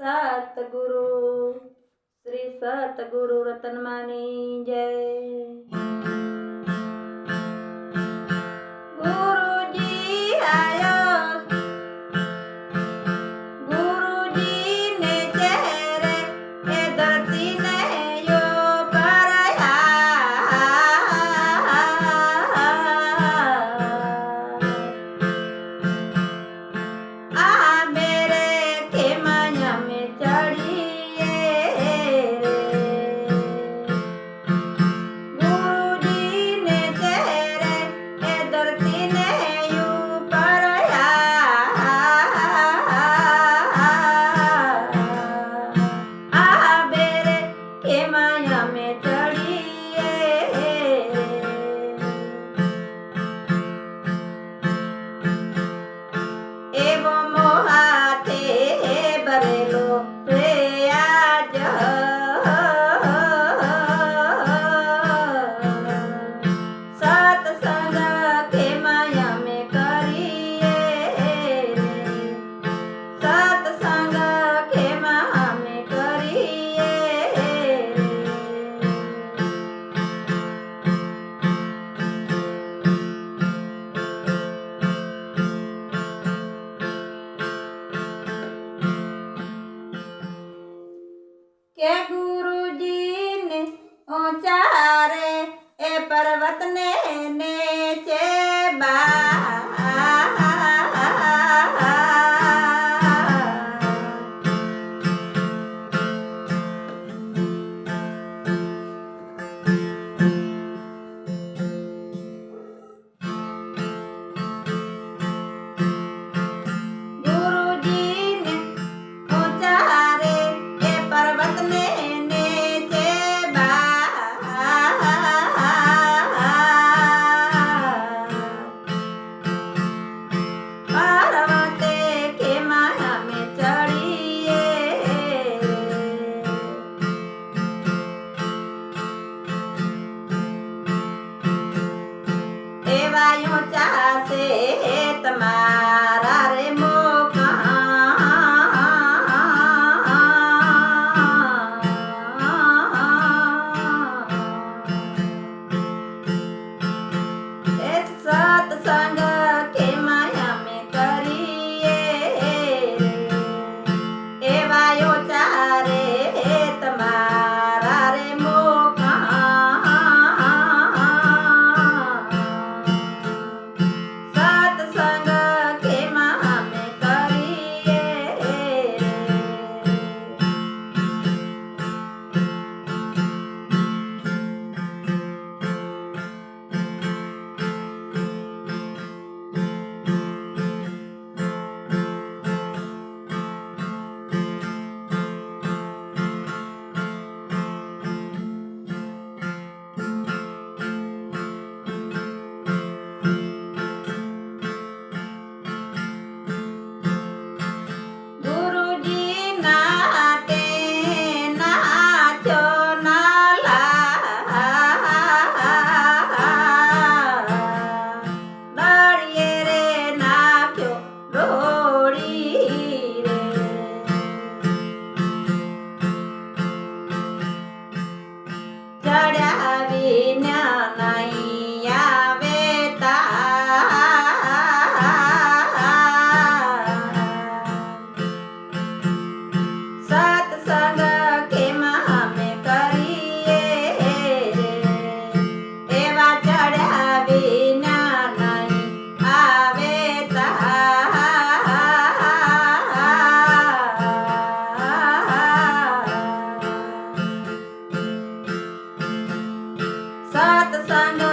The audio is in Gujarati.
સતગુરુ શ્રી સતગુરુ રતનમાની જય. ગુરુજી ગાયો ચાસે તમારા રે મોકા. સત્સંગ Got the sun